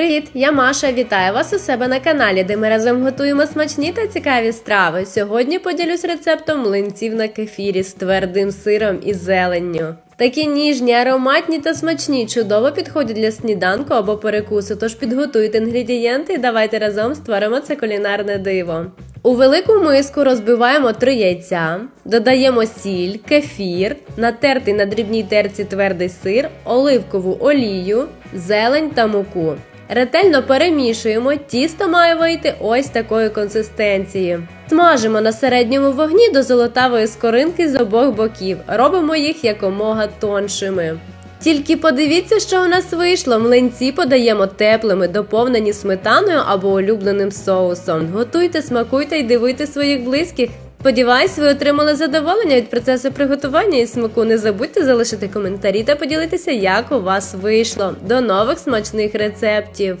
Привіт, я Маша. Вітаю вас у себе на каналі, де ми разом готуємо смачні та цікаві страви. Сьогодні поділюсь рецептом млинців на кефірі з твердим сиром і зеленню. Такі ніжні, ароматні та смачні чудово підходять для сніданку або перекусу. Тож підготуйте інгредієнти і давайте разом створимо це кулінарне диво. У велику миску розбиваємо три яйця, додаємо сіль, кефір, натертий на дрібній терці твердий сир, оливкову олію, зелень та муку. Ретельно перемішуємо, тісто має вийти ось такої консистенції. Смажимо на середньому вогні до золотавої скоринки з обох боків. Робимо їх якомога тоншими. Тільки подивіться, що у нас вийшло. Млинці подаємо теплими, доповнені сметаною або улюбленим соусом. Готуйте, смакуйте і дивуйте своїх близьких. Сподіваюсь, ви отримали задоволення від процесу приготування і смаку. Не забудьте залишити коментарі та поділитися, як у вас вийшло. До нових смачних рецептів!